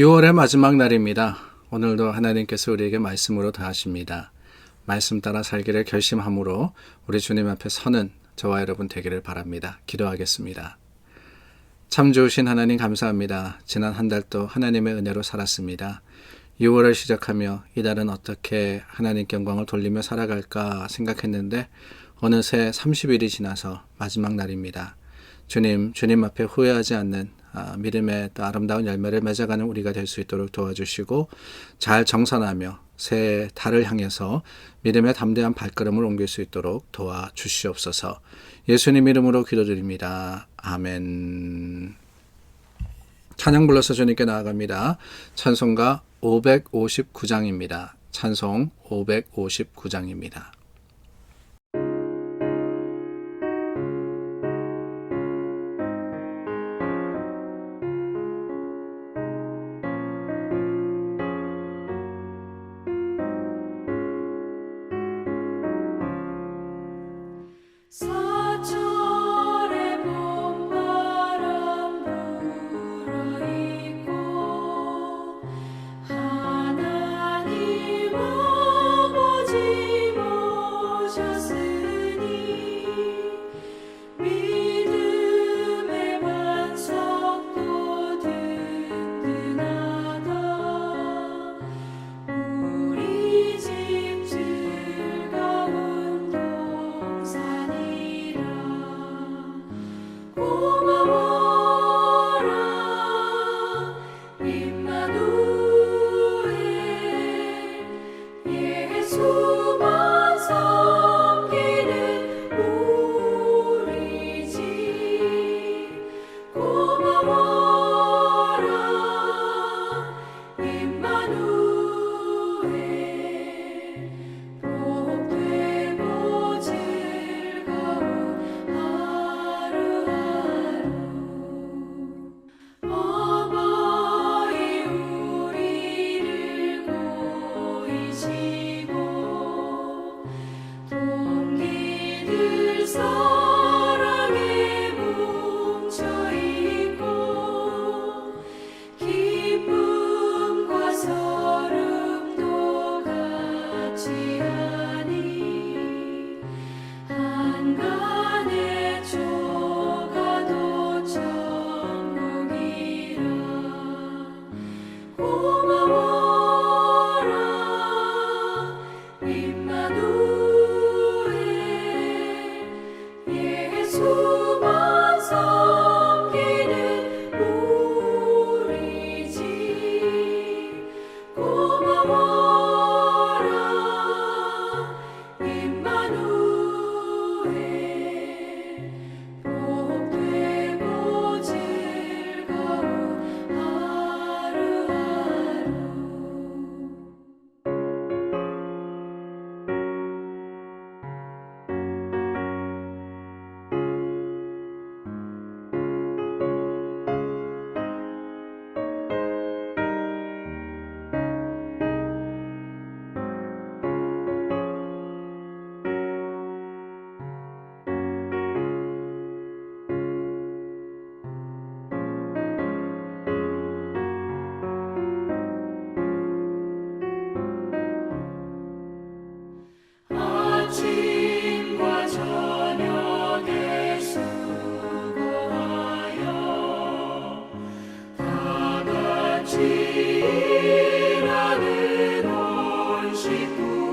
6월의 마지막 날입니다. 오늘도 하나님께서 우리에게 말씀으로 다하십니다. 말씀 따라 살기를 결심함으로 우리 주님 앞에 서는 저와 여러분 되기를 바랍니다. 기도하겠습니다. 참 좋으신 하나님 감사합니다. 지난 한 달도 하나님의 은혜로 살았습니다. 6월을 시작하며 이달은 어떻게 하나님께 영광을 돌리며 살아갈까 생각했는데 어느새 30일이 지나서 마지막 날입니다. 주님, 주님 앞에 후회하지 않는 아, 믿음의 또 아름다운 열매를 맺어가는 우리가 될 수 있도록 도와주시고 잘 정산하며 새 달을 향해서 믿음의 담대한 발걸음을 옮길 수 있도록 도와주시옵소서. 예수님 이름으로 기도드립니다. 아멘. 찬양 불러서 주님께 나아갑니다. 찬송가 559장입니다. 찬송 559장입니다. You.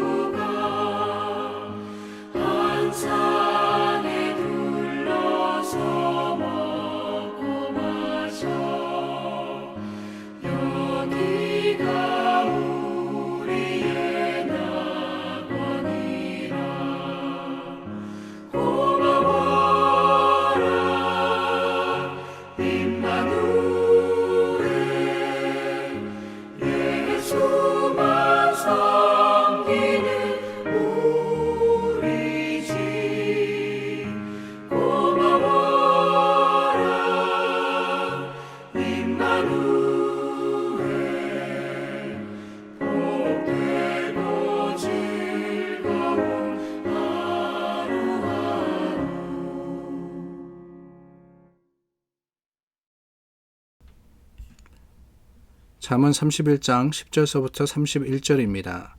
잠언 31장 10절서부터 31절입니다.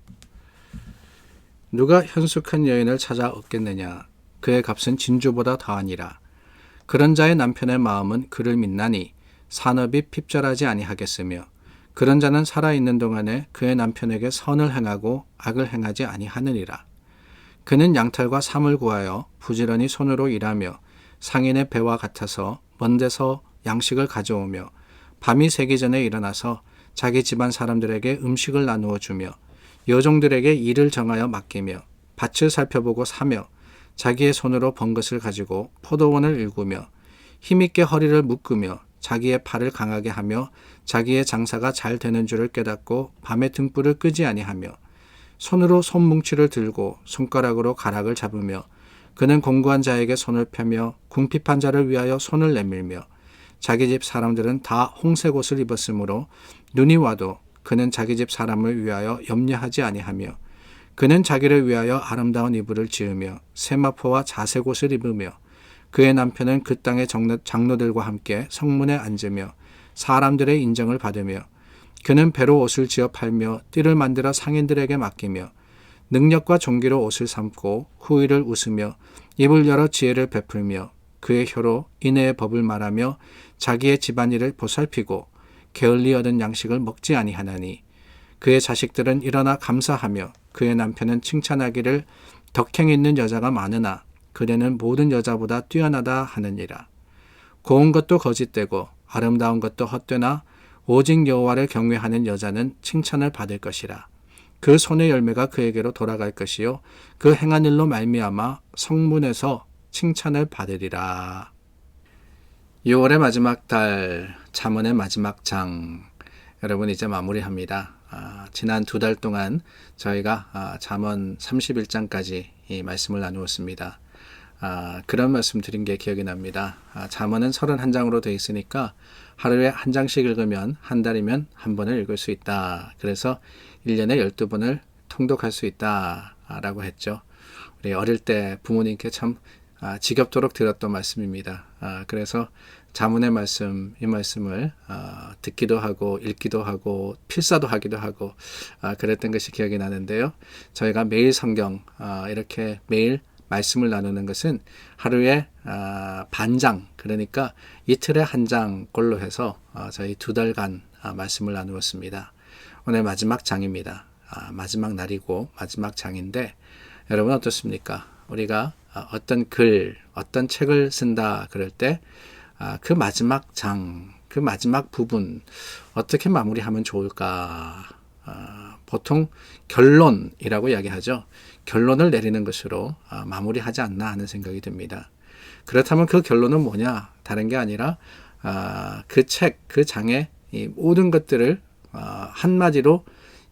누가 현숙한 여인을 찾아 얻겠느냐? 그의 값은 진주보다 더하니라. 그런 자의 남편의 마음은 그를 믿나니 산업이 핍절하지 아니하겠으며 그런 자는 살아 있는 동안에 그의 남편에게 선을 행하고 악을 행하지 아니하느니라. 그는 양털과 삼을 구하여 부지런히 손으로 일하며 상인의 배와 같아서 먼 데서 양식을 가져오며 밤이 새기 전에 일어나서 자기 집안 사람들에게 음식을 나누어 주며 여종들에게 일을 정하여 맡기며 밭을 살펴보고 사며 자기의 손으로 번 것을 가지고 포도원을 일구며 힘있게 허리를 묶으며 자기의 팔을 강하게 하며 자기의 장사가 잘 되는 줄을 깨닫고 밤에 등불을 끄지 아니하며 손으로 손뭉치를 들고 손가락으로 가락을 잡으며 그는 공고한 자에게 손을 펴며 궁핍한 자를 위하여 손을 내밀며 자기 집 사람들은 다 홍색 옷을 입었으므로 눈이 와도 그는 자기 집 사람을 위하여 염려하지 아니하며 그는 자기를 위하여 아름다운 이불을 지으며 세마포와 자색 옷을 입으며 그의 남편은 그 땅의 장로, 장로들과 함께 성문에 앉으며 사람들의 인정을 받으며 그는 배로 옷을 지어 팔며 띠를 만들어 상인들에게 맡기며 능력과 종기로 옷을 삼고 후의를 웃으며 입을 열어 지혜를 베풀며 그의 혀로 인애의 법을 말하며 자기의 집안일을 보살피고 게을리 얻은 양식을 먹지 아니하나니 그의 자식들은 일어나 감사하며 그의 남편은 칭찬하기를 덕행 있는 여자가 많으나 그대는 모든 여자보다 뛰어나다 하느니라. 고운 것도 거짓되고 아름다운 것도 헛되나 오직 여호와를 경외하는 여자는 칭찬을 받을 것이라. 그 손의 열매가 그에게로 돌아갈 것이요. 그 행한 일로 말미암아 성문에서 칭찬을 받으리라. 6월의 마지막 달 잠언의 마지막 장 여러분 이제 마무리합니다. 아, 지난 두 달 동안 저희가 아, 잠언 31장까지 이 말씀을 나누었습니다. 아, 그런 말씀 드린 게 기억이 납니다. 아, 잠언은 31장으로 되어 있으니까 하루에 한 장씩 읽으면 한 달이면 한 번을 읽을 수 있다. 그래서 1년에 12번을 통독할 수 있다. 라고 했죠. 우리 어릴 때 부모님께 참 아, 지겹도록 들었던 말씀입니다. 아, 그래서 자문의 말씀, 이 말씀을 아, 듣기도 하고 읽기도 하고 필사도 하기도 하고 아, 그랬던 것이 기억이 나는데요. 저희가 매일 성경 아, 이렇게 매일 말씀을 나누는 것은 하루에 아, 반장 그러니까 이틀에 한 장꼴로 해서 아, 저희 두 달간 아, 말씀을 나누었습니다. 오늘 마지막 장입니다. 아, 마지막 날이고 마지막 장인데 여러분 어떻습니까? 우리가 아, 어떤 글, 어떤 책을 쓴다 그럴 때 그 마지막 장, 그 마지막 부분 어떻게 마무리하면 좋을까? 아, 보통 결론이라고 이야기하죠. 결론을 내리는 것으로 아, 마무리하지 않나 하는 생각이 듭니다. 그렇다면 그 결론은 뭐냐? 다른 게 아니라 아, 그 책, 그 장의 이 모든 것들을 아, 한마디로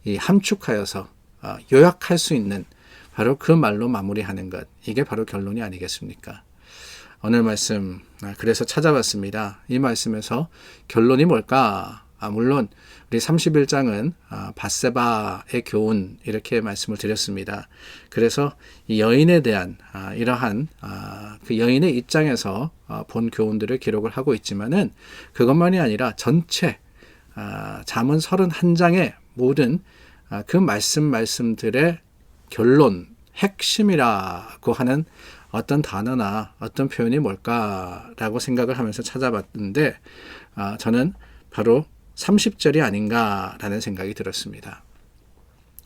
이 함축하여서 아, 요약할 수 있는 바로 그 말로 마무리하는 것. 이게 바로 결론이 아니겠습니까? 오늘 말씀, 아, 그래서 찾아봤습니다. 이 말씀에서 결론이 뭘까? 아, 물론, 우리 31장은 아, 바세바의 교훈, 이렇게 말씀을 드렸습니다. 그래서 이 여인에 대한 아, 이러한 아, 그 여인의 입장에서 아, 본 교훈들을 기록을 하고 있지만은 그것만이 아니라 전체 아, 잠언 31장의 모든 아, 그 말씀 말씀들의 결론, 핵심이라고 하는 어떤 단어나 어떤 표현이 뭘까라고 생각을 하면서 찾아봤는데 아, 저는 바로 30절이 아닌가라는 생각이 들었습니다.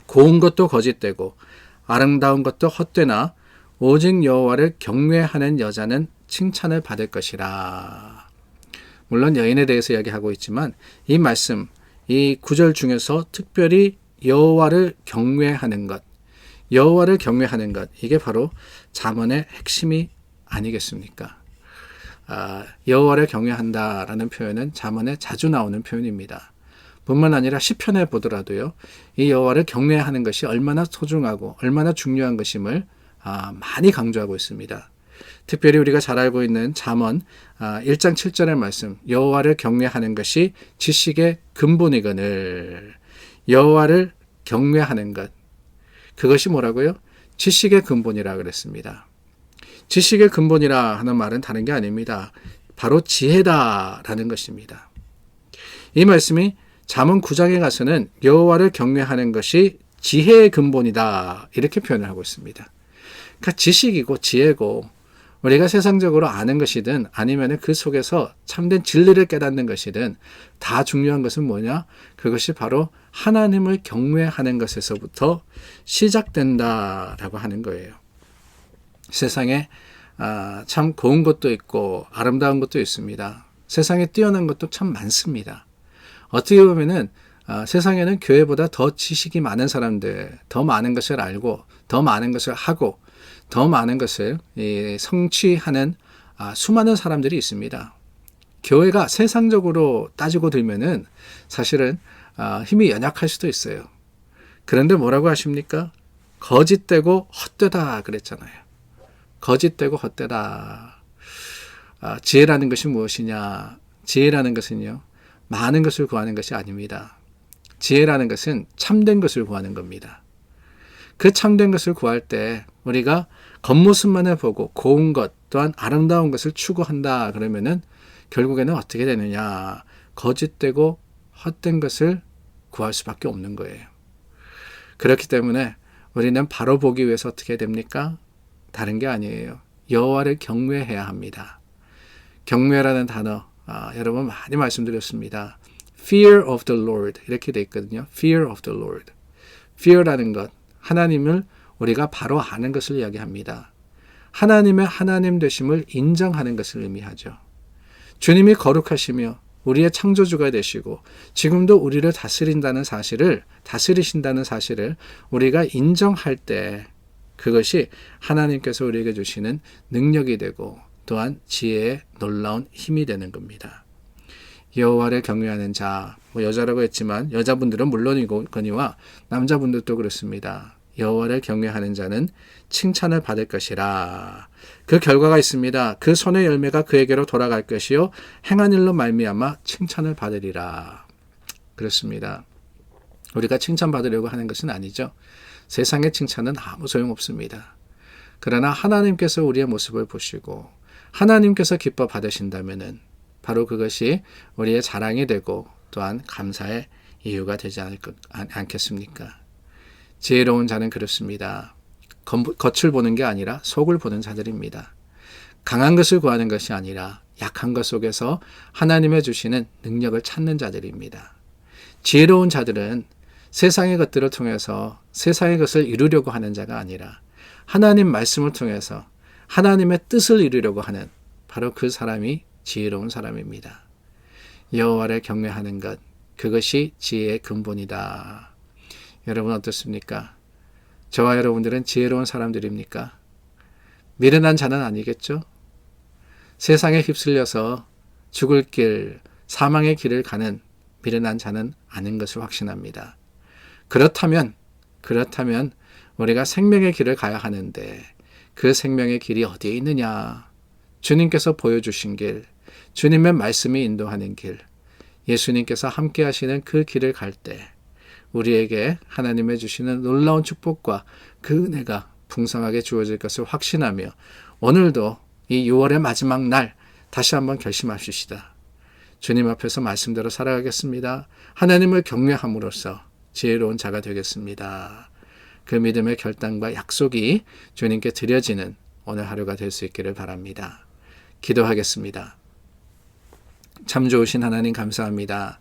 고운 것도 거짓되고 아름다운 것도 헛되나 오직 여호와를 경외하는 여자는 칭찬을 받을 것이라. 물론 여인에 대해서 이야기하고 있지만 이 말씀, 이 구절 중에서 특별히 여호와를 경외하는 것, 여호와를 경외하는 것 이게 바로 잠언의 핵심이 아니겠습니까? 아, 여호와를 경외한다라는 표현은 잠언에 자주 나오는 표현입니다. 뿐만 아니라 시편에 보더라도요, 이 여호와를 경외하는 것이 얼마나 소중하고 얼마나 중요한 것임을 아, 많이 강조하고 있습니다. 특별히 우리가 잘 알고 있는 잠언 아, 1장 7절의 말씀, 여호와를 경외하는 것이 지식의 근본이거늘 여호와를 경외하는 것 그것이 뭐라고요? 지식의 근본이라 그랬습니다. 지식의 근본이라 하는 말은 다른 게 아닙니다. 바로 지혜다라는 것입니다. 이 말씀이 잠언 9장에 가서는 여호와를 경외하는 것이 지혜의 근본이다. 이렇게 표현을 하고 있습니다. 그러니까 지식이고 지혜고 우리가 세상적으로 아는 것이든 아니면 그 속에서 참된 진리를 깨닫는 것이든 다 중요한 것은 뭐냐? 그것이 바로 하나님을 경외하는 것에서부터 시작된다라고 하는 거예요. 세상에 아, 참 고운 것도 있고 아름다운 것도 있습니다. 세상에 뛰어난 것도 참 많습니다. 어떻게 보면은 아, 세상에는 교회보다 더 지식이 많은 사람들, 더 많은 것을 알고, 더 많은 것을 하고, 더 많은 것을 이, 성취하는 아, 수많은 사람들이 있습니다. 교회가 세상적으로 따지고 들면은 사실은 아, 힘이 연약할 수도 있어요. 그런데 뭐라고 하십니까? 거짓되고 헛되다 그랬잖아요. 거짓되고 헛되다. 아, 지혜라는 것이 무엇이냐? 지혜라는 것은요, 많은 것을 구하는 것이 아닙니다. 지혜라는 것은 참된 것을 구하는 겁니다. 그 참된 것을 구할 때 우리가 겉모습만을 보고 고운 것 또한 아름다운 것을 추구한다 그러면은 결국에는 어떻게 되느냐 거짓되고 헛된 것을 구할 수밖에 없는 거예요. 그렇기 때문에 우리는 바로 보기 위해서 어떻게 됩니까? 다른 게 아니에요. 여호와를 경외해야 합니다. 경외라는 단어 아, 여러분 많이 말씀드렸습니다. Fear of the Lord 이렇게 돼 있거든요. Fear of the Lord. Fear라는 것 하나님을 우리가 바로 아는 것을 이야기합니다. 하나님의 하나님 되심을 인정하는 것을 의미하죠. 주님이 거룩하시며 우리의 창조주가 되시고 지금도 우리를 다스린다는 사실을 다스리신다는 사실을 우리가 인정할 때 그것이 하나님께서 우리에게 주시는 능력이 되고 또한 지혜의 놀라운 힘이 되는 겁니다. 여호와를 경외하는 자, 뭐 여자라고 했지만 여자분들은 물론이거니와 남자분들도 그렇습니다. 여호와를 경외하는 자는 칭찬을 받을 것이라. 그 결과가 있습니다. 그 손의 열매가 그에게로 돌아갈 것이요 행한 일로 말미암아 칭찬을 받으리라. 그렇습니다. 우리가 칭찬받으려고 하는 것은 아니죠. 세상의 칭찬은 아무 소용 없습니다. 그러나 하나님께서 우리의 모습을 보시고 하나님께서 기뻐 받으신다면은 바로 그것이 우리의 자랑이 되고 또한 감사의 이유가 되지 않겠습니까? 지혜로운 자는 그렇습니다. 겉- 겉을 보는 게 아니라 속을 보는 자들입니다. 강한 것을 구하는 것이 아니라 약한 것 속에서 하나님의 주시는 능력을 찾는 자들입니다. 지혜로운 자들은 세상의 것들을 통해서 세상의 것을 이루려고 하는 자가 아니라 하나님 말씀을 통해서 하나님의 뜻을 이루려고 하는 바로 그 사람이 지혜로운 사람입니다. 여호와를 경외하는 것 그것이 지혜의 근본이다. 여러분 어떻습니까? 저와 여러분들은 지혜로운 사람들입니까? 미련한 자는 아니겠죠? 세상에 휩쓸려서 죽을 길, 사망의 길을 가는 미련한 자는 아닌 것을 확신합니다. 그렇다면, 그렇다면 우리가 생명의 길을 가야 하는데 그 생명의 길이 어디에 있느냐? 주님께서 보여주신 길, 주님의 말씀이 인도하는 길, 예수님께서 함께 하시는 그 길을 갈 때 우리에게 하나님의 주시는 놀라운 축복과 그 은혜가 풍성하게 주어질 것을 확신하며 오늘도 이 6월의 마지막 날 다시 한번 결심하십시다. 주님 앞에서 말씀대로 살아가겠습니다. 하나님을 경외함으로써 지혜로운 자가 되겠습니다. 그 믿음의 결단과 약속이 주님께 드려지는 오늘 하루가 될 수 있기를 바랍니다. 기도하겠습니다. 참 좋으신 하나님 감사합니다.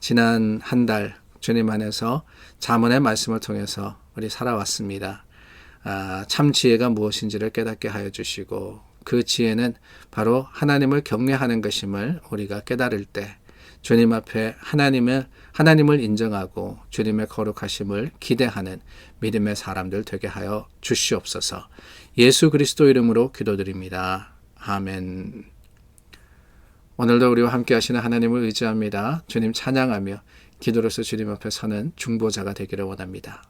지난 한 달 주님 안에서 자문의 말씀을 통해서 우리 살아왔습니다. 아, 참 지혜가 무엇인지를 깨닫게 하여 주시고 그 지혜는 바로 하나님을 경외하는 것임을 우리가 깨달을 때 주님 앞에 하나님을 하나님을 인정하고 주님의 거룩하심을 기대하는 믿음의 사람들 되게 하여 주시옵소서. 예수 그리스도 이름으로 기도드립니다. 아멘. 오늘도 우리와 함께 하시는 하나님을 의지합니다. 주님 찬양하며 기도로서 주님 앞에 서는 중보자가 되기를 원합니다.